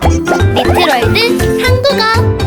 네, 메트월드 한국어.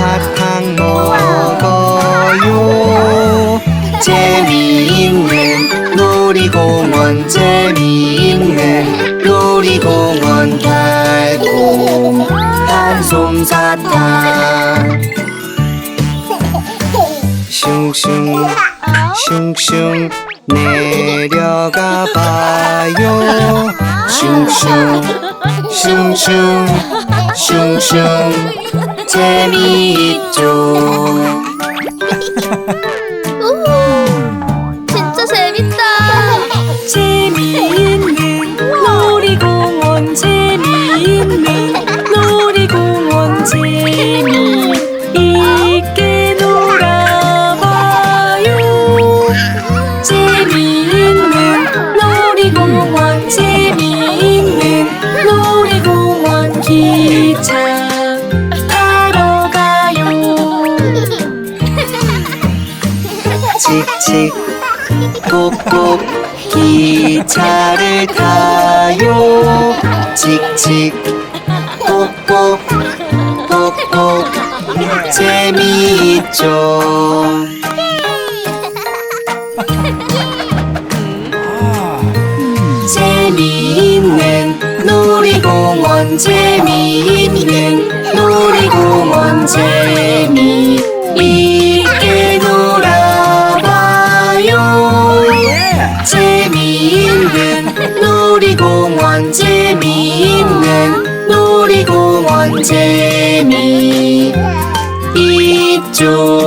사탕 먹어요. 재미있는 놀이공원 재미있는 놀이공원 달콤 한솜사탕 슝슝 슝슝 내려가 봐요. 슝슝 슝슝 슝슝 재미있죠. 차를 타요. 칙칙. 꼭꼭. 꼭꼭. 재미있죠. 재미있는 놀이공원 재미있는 놀이공원 재미있는 재미 있죠.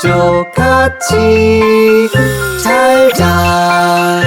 가족 같이 살자.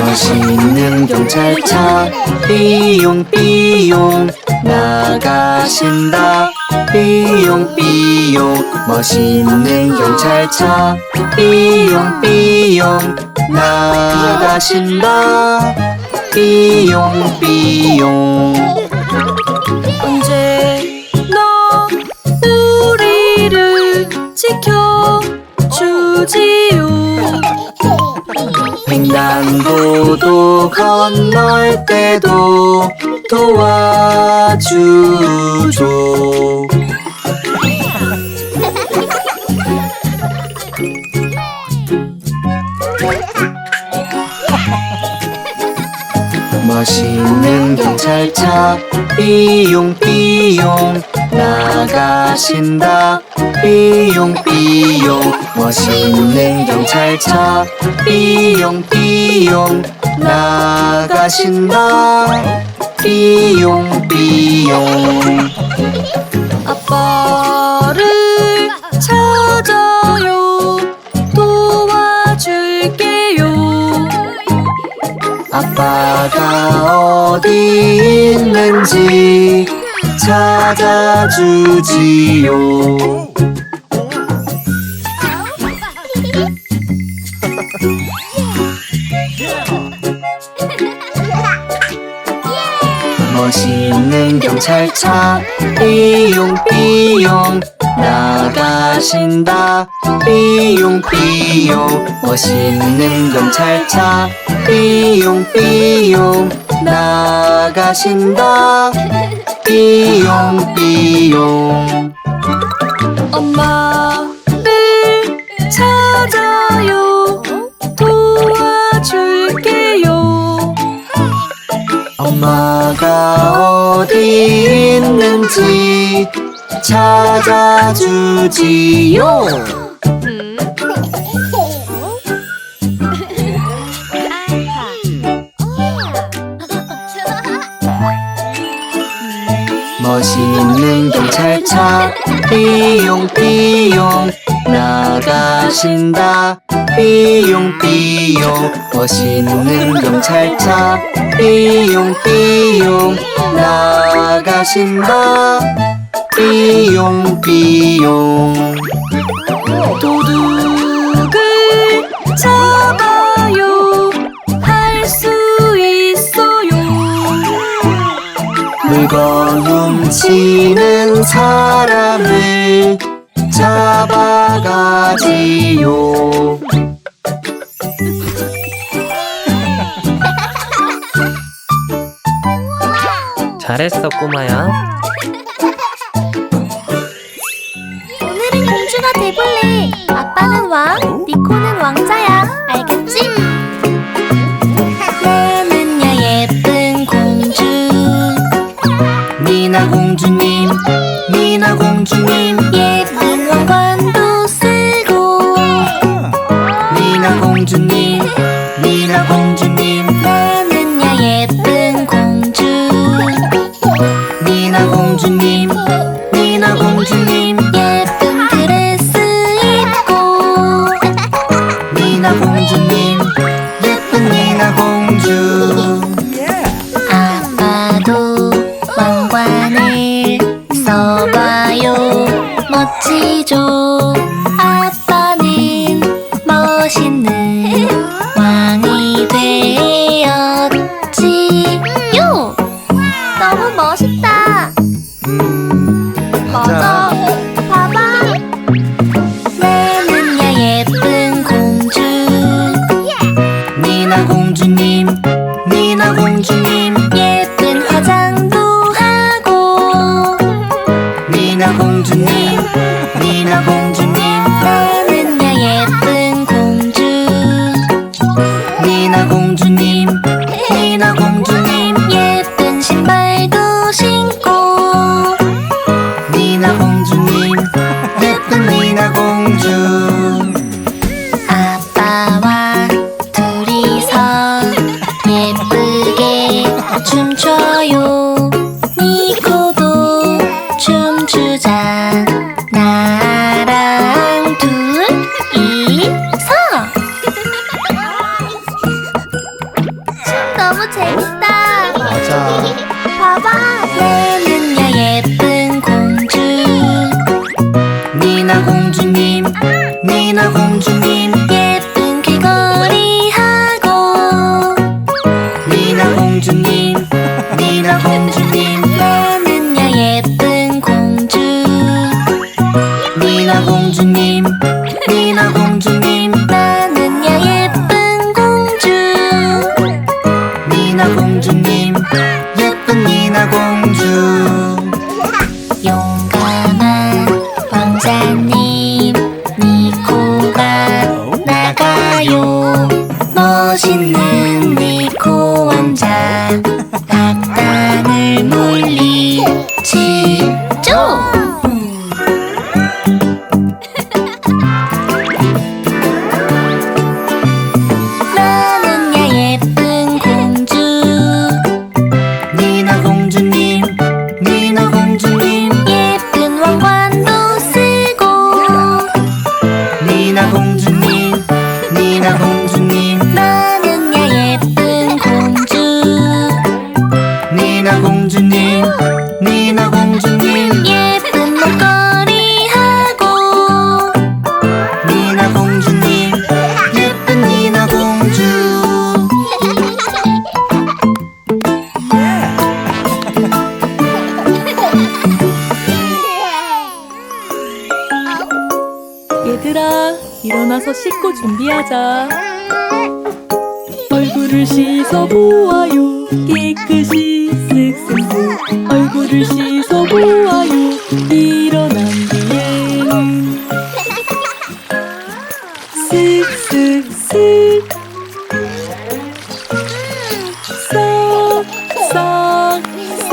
멋있는 경찰차 삐용 삐용 나가신다. 삐용삐용. 멋있는 경찰차. 삐용삐용. 나가신다 삐용삐용. 언제 너 우리를 지켜주지요? 횡단보도 건널 때도 도와주죠. 멋있는 경찰차. 삐용 삐용 나가신다. 삐용 삐용 멋있는 경찰차. 삐용 삐용 나가신다. 삐용 삐용. 아빠를 아빠가 어디 있는지 찾아주지요. 멋있는 경찰차 삐용 삐용 나가신다. 삐용삐용 멋있는 경찰차. 삐용삐용 나가신다. 삐용삐용. 엄마를 찾아요. 도와줄게요. 엄마가 어디 있는지 찾아주지요. 멋있는 경찰차 삐용 삐용 나가신다. 삐용 삐용 멋있는 경찰차 삐용 삐용 나가신다 삐용삐용. 도둑을 잡아요. 할 수 있어요. 물건 훔치는 사람을 잡아가지요. 잘했어 꼬마야 공주가 돼볼래. 아빠는 왕, 니코는 왕자야. 알겠지? 나는야 예쁜 공주. 미나 공주님 미나 공주님 예쁜 왕관도 쓰고. 미나 공주님 멋있다. 음 미 씻고 준비하자. 얼굴을 씻어보아요. 깨끗이 쓱쓱쓱. 얼굴을 씻어보아요. 일어난 뒤에는 쓱쓱쓱. 싹싹싹.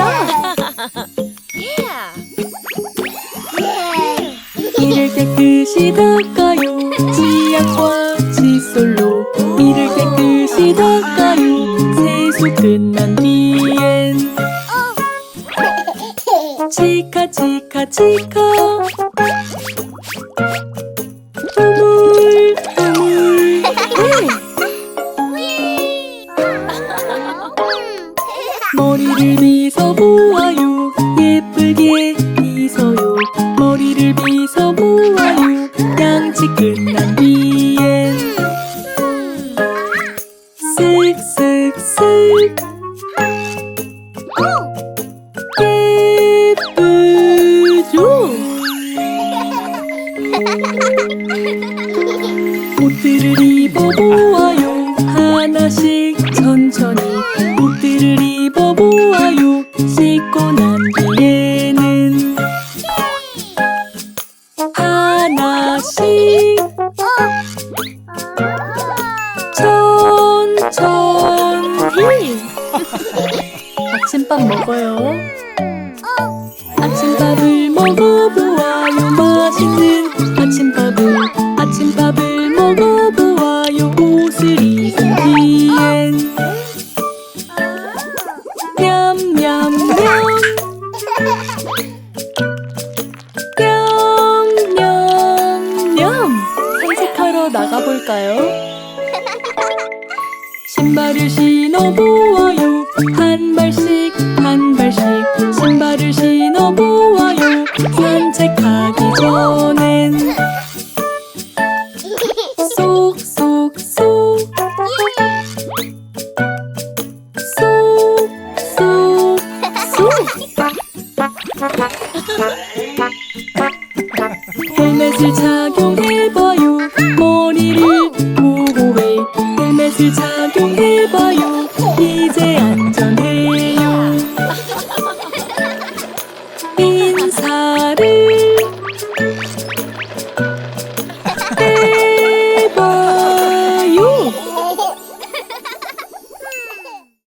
이를 깨끗이 닦아 Africa Soğuk